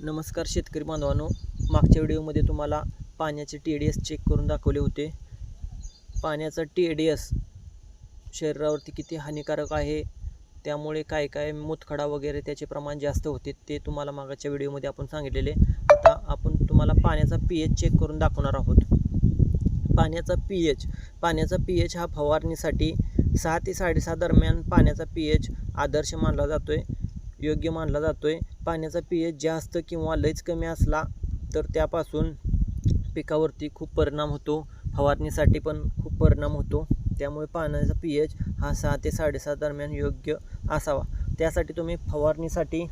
नमस्कार शेतकरी बांधवांनो. मागच्या व्हिडिओमध्ये तुम्हाला पाण्याचे टी डी एस चेक करून दाखवले होते. पाण्याचा टी डी एस शरीरावरती किती हानिकारक आहे त्यामुळे काय काय मुतखडा वगैरे त्याचे प्रमाण जास्त होते ते तुम्हाला मागच्या व्हिडिओमध्ये आपण सांगितलेले. आता आपण तुम्हाला पाण्याचा पी एच चेक करून दाखवणार आहोत. पाण्याचा पी एच पाण्याचा पी एच हा फवारणीसाठी सहा ते साडेसहा दरम्यान पाण्याचा पी एच आदर्श मानला जातो आहे योग्य मानला जातो आहे पाण्याचा पी एच जास्त किंवा लयच कमी असला तर त्यापासून पिकावरती खूप परिणाम होतो. फवारणीसाठी पण खूप परिणाम होतो. त्यामुळे पाण्याचा पी एच हा सहा ते साडेसहा दरम्यान योग्य असावा. त्यासाठी तुम्ही फवारणीसाठी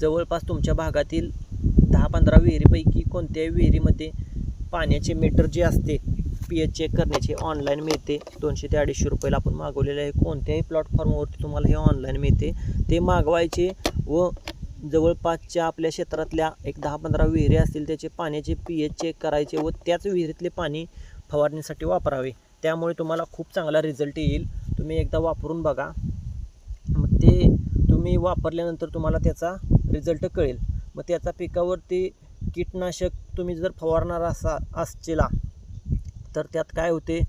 जवळपास तुमच्या भागातील दहा पंधरा विहिरीपैकी कोणत्याही विहिरीमध्ये पाण्याचे मीटर जे असते पी एच चेक करण्याचे ऑनलाईन मिळते. दोनशे ते अडीचशे रुपयाला आपण मागवलेले आहे. कोणत्याही प्लॅटफॉर्मवरती तुम्हाला हे ऑनलाईन मिळते. ते मागवायचे व जवळपासच्या आपल्या क्षेत्रातल्या एक दहा पंधरा विहिरी असतील त्याचे पाण्याचे पी एच चेक करायचे व त्याच विहिरीतले पाणी फवारणीसाठी वापरावे. त्यामुळे तुम्हाला खूप चांगला रिझल्ट येईल. तुम्ही एकदा वापरून बघा. मग ते तुम्ही वापरल्यानंतर तुम्हाला त्याचा रिझल्ट कळेल. मग त्याचा पिकावरती कीटनाशक तुम्ही जर फवारणार असा असचेला तर त्यात काय होते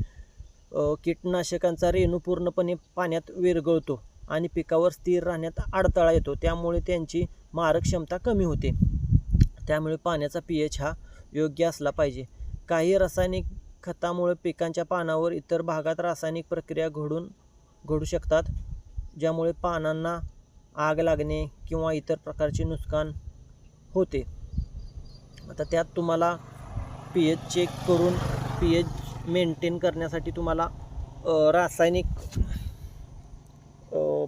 कीटनाशकांचा रेणू पूर्णपणे पाण्यात विरघळतो आणि पिकावर स्थिर राहण्यात अडथळा येतो. त्यामुळे त्यांची मारक क्षमता कमी होते. त्यामुळे पाण्याचा पी एच हा योग्य असला पाहिजे. काही रासायनिक खतामुळे पिकांच्या पानावर इतर भागात रासायनिक प्रक्रिया घडून घडू शकतात ज्यामुळे पानांना आग लागणे किंवा इतर प्रकारचे नुकसान होते. आता त्यात तुम्हाला पी एच चेक करून पी एच मेंटेन करण्यासाठी तुम्हाला रासायनिक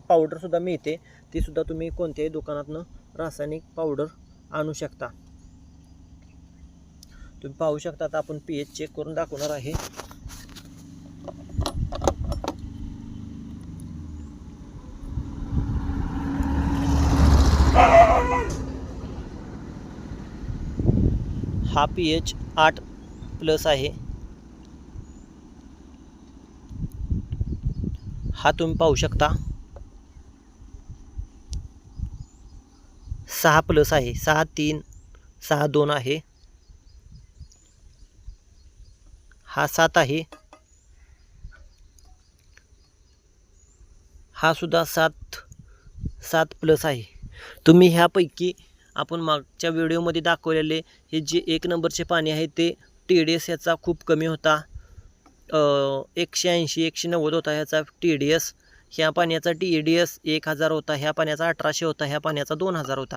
पावडरसुद्धा मिळते. तीसुद्धा तुम्ही कोणत्याही दुकानातनं रासायनिक पावडर आणू शकता. तुम्ही पाहू शकता आता आपण पी एच चेक करून दाखवणार आहे. हा पी एच आठ प्लस आहे. हा तुम्ही पाहू शकता. सहा प्लस आहे. सहा तीन सहा दोन आहे. हा सात आहे. हा सुद्धा सात सात प्लस आहे. तुम्ही ह्यापैकी आपण मागच्या व्हिडिओमध्ये दाखवलेले हे जे एक नंबरचे पाणी आहे ते टी डी एस याचा खूप कमी होता. एकशे ऐंशी एकशे नव्वद होता ह्याचा टी डी एस ह्या पाण्याचा टी ई डी एस एक हजार होता ह्या पाण्याचा अठराशे होता ह्या पाण्याचा दोन हजार होता.